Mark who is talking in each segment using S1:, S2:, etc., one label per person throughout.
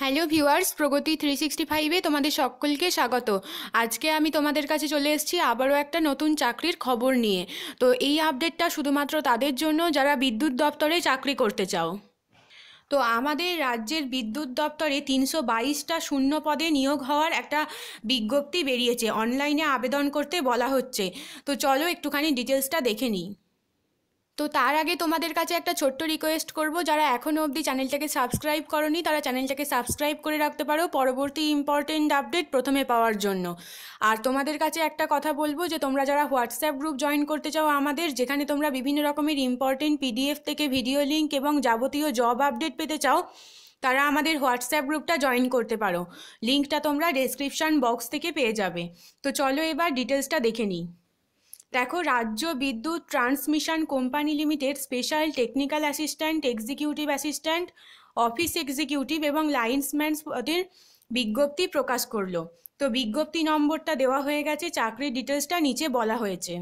S1: Hello viewers Pragati three sixty ফাইভে তোমাদের সকলকে স্বাগত। আজকে আমি তোমাদের কাছে চলে এসেছি আবারও একটা নতুন চাকরির খবর নিয়ে। তো এই আপডেটটা শুধুমাত্র তাদের জন্য, যারা বিদ্যুৎ দপ্তরে চাকরি করতে চাও। তো আমাদের রাজ্যের বিদ্যুৎ দপ্তরে তিনশো বাইশটা শূন্য পদে নিয়োগ হওয়ার একটা বিজ্ঞপ্তি বেরিয়েছে। অনলাইনে আবেদন করতে বলা হচ্ছে। তো চলো একটুখানি ডিটেলসটা দেখে নিই। তো তার আগে তোমাদের কাছে একটা ছোট্ট রিকোয়েস্ট করব, যারা এখনও অবধি চ্যানেলটাকে সাবস্ক্রাইব করনি, তারা চ্যানেলটাকে সাবস্ক্রাইব করে রাখতে পারো পরবর্তী ইম্পর্টেন্ট আপডেট প্রথমে পাওয়ার জন্য। আর তোমাদের কাছে একটা কথা বলব যে, তোমরা যারা হোয়াটসঅ্যাপ গ্রুপ জয়েন করতে চাও আমাদের, যেখানে তোমরা বিভিন্ন রকমের ইম্পর্টেন্ট পিডিএফ থেকে ভিডিও লিঙ্ক এবং যাবতীয় জব আপডেট পেতে চাও, তারা আমাদের হোয়াটসঅ্যাপ গ্রুপটা জয়েন করতে পারো। লিঙ্কটা তোমরা ডেসক্রিপশন বক্স থেকে পেয়ে যাবে। তো চলো এবার ডিটেলসটা দেখে নিই। দেখো, রাজ্য বিদ্যুৎ transmission company limited special technical assistant, executive assistant, office executive এবং লাইন্সম্যান পদের বিজ্ঞপ্তি প্রকাশ করল। তো বিজ্ঞপ্তি নম্বরটা দেওয়া হয়ে গেছে চাকরির ডিটেলসটা নিচে বলা হয়েছে।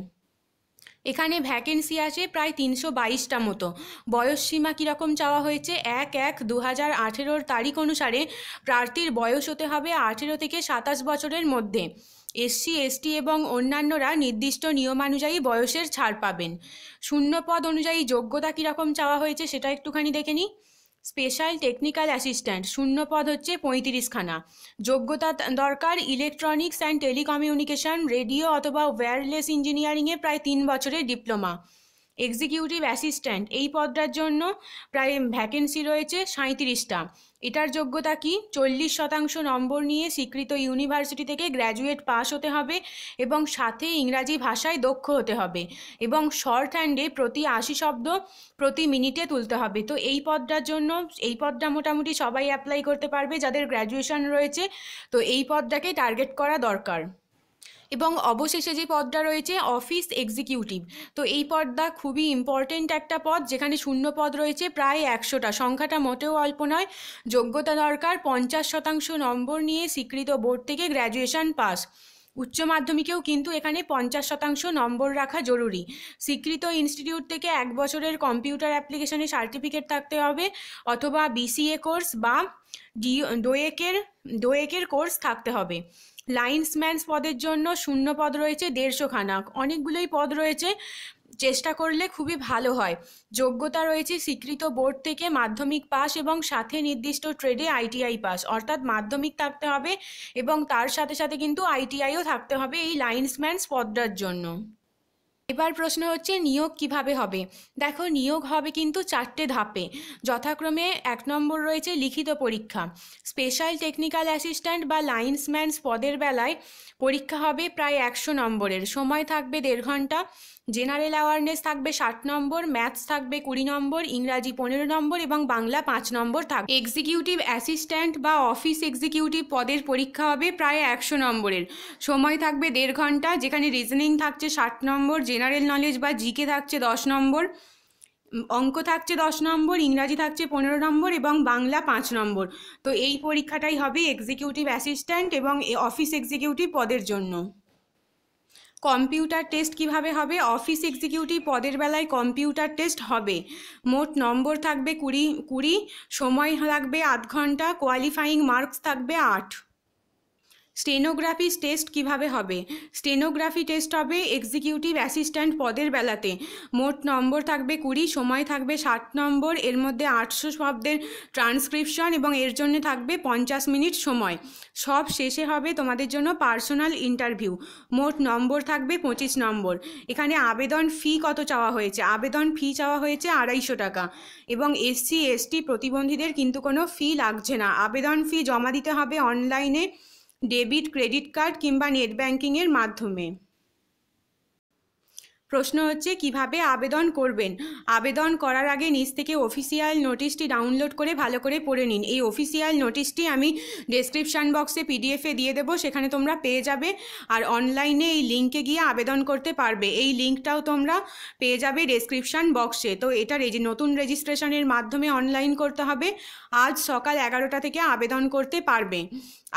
S1: এখানে ভ্যাকেন্সি আছে প্রায় তিনশো বাইশটা মতো। বয়স সীমা কীরকম চাওয়া হয়েছে? এক এক দু হাজার আঠেরোর তারিখ অনুসারে প্রার্থীর বয়স হতে হবে আঠেরো থেকে সাতাশ বছরের মধ্যে। এসসি, এসটি এবং অন্যান্যরা নির্দিষ্ট নিয়মানুযায়ী বয়সের ছাড় পাবেন। শূন্য পদ অনুযায়ী যোগ্যতা কীরকম চাওয়া হয়েছে সেটা একটুখানি দেখে নিই। স্পেশাল টেকনিক্যাল অ্যাসিস্ট্যান্ট, শূন্য পদ হচ্ছে পঁয়ত্রিশখানা। যোগ্যতা দরকার ইলেকট্রনিক্স অ্যান্ড টেলিকমিউনিকেশন, রেডিও অথবা ওয়্যারলেস ইঞ্জিনিয়ারিংয়ে প্রায় তিন বছরের ডিপ্লোমা। এক্সিকিউটিভ অ্যাসিস্ট্যান্ট এই পদটার জন্য প্রায় ভ্যাকেন্সি রয়েছে সাঁত্রিশটা এটার যোগ্যতা কি? চল্লিশ শতাংশ নম্বর নিয়ে স্বীকৃত ইউনিভার্সিটি থেকে গ্র্যাজুয়েট পাস হতে হবে এবং সাথে ইংরাজি ভাষায় দক্ষ হতে হবে এবং শর্ট হ্যান্ডে প্রতি আশি শব্দ প্রতি মিনিটে তুলতে হবে। তো এই পদটার জন্য, এই পদটা মোটামুটি সবাই অ্যাপ্লাই করতে পারবে যাদের গ্র্যাজুয়েশন রয়েছে। তো এই পদটাকে টার্গেট করা দরকার। এবং অবশেষে যে পদটা রয়েছে অফিস এক্সিকিউটিভ তো এই পদটা খুবই ইম্পর্টেন্ট একটা পদ, যেখানে শূন্য পদ রয়েছে, প্রায় একশোটা। সংখ্যাটা মোটেও অল্প নয়। যোগ্যতা দরকার, পঞ্চাশ শতাংশ নম্বর নিয়ে স্বীকৃত বোর্ড থেকে গ্র্যাজুয়েশন পাস উচ্চ মাধ্যমিকেও কিন্তু এখানে পঞ্চাশ শতাংশ নম্বর রাখা জরুরি। স্বীকৃত ইনস্টিটিউট থেকে এক বছরের কম্পিউটার অ্যাপ্লিকেশনে সার্টিফিকেট থাকতে হবে অথবা বিসিএ কোর্স বা ডি ডোয়েকের ডোয়েকের কোর্স থাকতে হবে। লাইন্সম্যানস পদের জন্য শূন্য পদ রয়েছে দেড়শো খানা। অনেকগুলোই পদ রয়েছে। চেষ্টা করলে খুবই ভালো হয়। যোগ্যতা রয়েছে স্বীকৃত বোর্ড থেকে মাধ্যমিক পাস এবং সাথে নির্দিষ্ট ট্রেডে আইটিআই পাস। অর্থাৎ মাধ্যমিক থাকতে হবে এবং তার সাথে সাথে কিন্তু আইটিআইও থাকতে হবে এই লাইন্সম্যানস পদটার জন্য। এবার প্রশ্ন হচ্ছে নিয়োগ কীভাবে হবে? দেখো, নিয়োগ হবে কিন্তু চারটে ধাপে। যথাক্রমে এক নম্বর রয়েছে লিখিত পরীক্ষা। স্পেশাল টেকনিক্যাল অ্যাসিস্ট্যান্ট বা লাইন্সম্যানস পদের বেলায় পরীক্ষা হবে প্রায় একশো নম্বরের। সময় থাকবে দেড় ঘণ্টা জেনারেল অ্যাওয়ারনেস থাকবে ষাট নম্বর ম্যাথস থাকবে কুড়ি নম্বর, ইংরাজি পনেরো নম্বর এবং বাংলা পাঁচ নম্বর থাকবে। এক্সিকিউটিভ অ্যাসিস্ট্যান্ট বা অফিস এক্সিকিউটিভ পদের পরীক্ষা হবে প্রায় একশো নম্বরের। সময় থাকবে দেড় ঘণ্টা, যেখানে রিজনিং থাকছে ষাট নম্বর জেনারেল নলেজ বা জিকে থাকছে দশ নম্বর, অঙ্ক থাকছে দশ নম্বর, ইংরাজি থাকছে পনেরো নম্বর এবং বাংলা পাঁচ নম্বর। তো এই পরীক্ষাটাই হবে এক্সিকিউটিভ অ্যাসিস্ট্যান্ট এবং অফিস এক্সিকিউটিভ পদের জন্য। কম্পিউটার টেস্ট কীভাবে হবে? অফিস এক্সিকিউটিভ পদের বেলায় কম্পিউটার টেস্ট হবে। মোট নম্বর থাকবে কুড়ি কুড়ি, সময় লাগবে আধ ঘণ্টা কোয়ালিফাইং মার্কস থাকবে আট। স্টেনোগ্রাফি টেস্ট কীভাবে হবে? স্টেনোগ্রাফি টেস্ট হবে এক্সিকিউটিভ অ্যাসিস্ট্যান্ট পদের বেলাতে। মোট নম্বর থাকবে কুড়ি, সময় থাকবে ষাট নম্বর, এর মধ্যে আটশো শব্দের ট্রান্সক্রিপশন এবং এর জন্য থাকবে পঞ্চাশ মিনিট সময়। সব শেষে হবে তোমাদের জন্য পার্সোনাল ইন্টারভিউ। মোট নম্বর থাকবে পঁচিশ নম্বর। এখানে আবেদন ফি কত চাওয়া হয়েছে? আবেদন ফি চাওয়া হয়েছে আড়াইশো টাকা এবং এসসি, এসটি প্রতিবন্ধীদের কিন্তু কোনো ফি লাগছে না। আবেদন ফি জমা দিতে হবে অনলাইনে ডেবিট ক্রেডিট কার্ড কিংবা নেট ব্যাঙ্কিংয়ের মাধ্যমে প্রশ্ন হচ্ছে, কীভাবে আবেদন করবেন? আবেদন করার আগে নিজ থেকে অফিসিয়াল নোটিশটি ডাউনলোড করে ভালো করে পড়ে নিন। এই অফিসিয়াল নোটিশটি আমি ডেসক্রিপশান বক্সে পিডিএফে দিয়ে দেবো, সেখানে তোমরা পেয়ে যাবে। আর অনলাইনে এই লিঙ্কে গিয়ে আবেদন করতে পারবে। এই লিঙ্কটাও তোমরা পেয়ে যাবে ডেসক্রিপশান বক্সে তো এটা রেজি নতুন রেজিস্ট্রেশনের মাধ্যমে অনলাইন করতে হবে। আজ সকাল এগারোটা থেকে আবেদন করতে পারবে।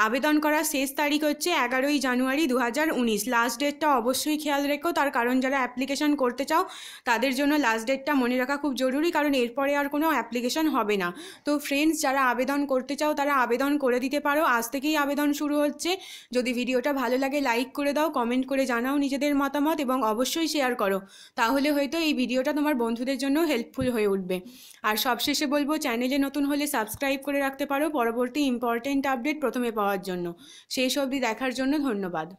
S1: আবেদন করার শেষ তারিখ হচ্ছে এগারোই জানুয়ারি দু হাজার উনিশ। লাস্ট ডেটটা অবশ্যই খেয়াল রেখো। তার কারণ, যারা অ্যাপ্লিকেশন করতে চাও, তাদের জন্য লাস্ট ডেটটা মনে রাখা খুব জরুরি, কারণ এরপরে আর কোনো অ্যাপ্লিকেশন হবে না। তো ফ্রেন্ডস যারা আবেদন করতে চাও, তারা আবেদন করে দিতে পারো। আজ থেকেই আবেদন শুরু হচ্ছে। যদি ভিডিওটা ভালো লাগে লাইক করে দাও কমেন্ট করে জানাও নিজেদের মতামত এবং অবশ্যই শেয়ার করো। তাহলে হয়তো এই ভিডিওটা তোমার বন্ধুদের জন্য হেল্পফুল হয়ে উঠবে। আর সবশেষে বলব চ্যানেলে নতুন হলে সাবস্ক্রাইব করে রাখতে পারো। পরবর্তী ইম্পর্টেন্ট আপডেট প্রথমে পাওয়ার জন্য। শেষ অবধি দেখার জন্য ধন্যবাদ।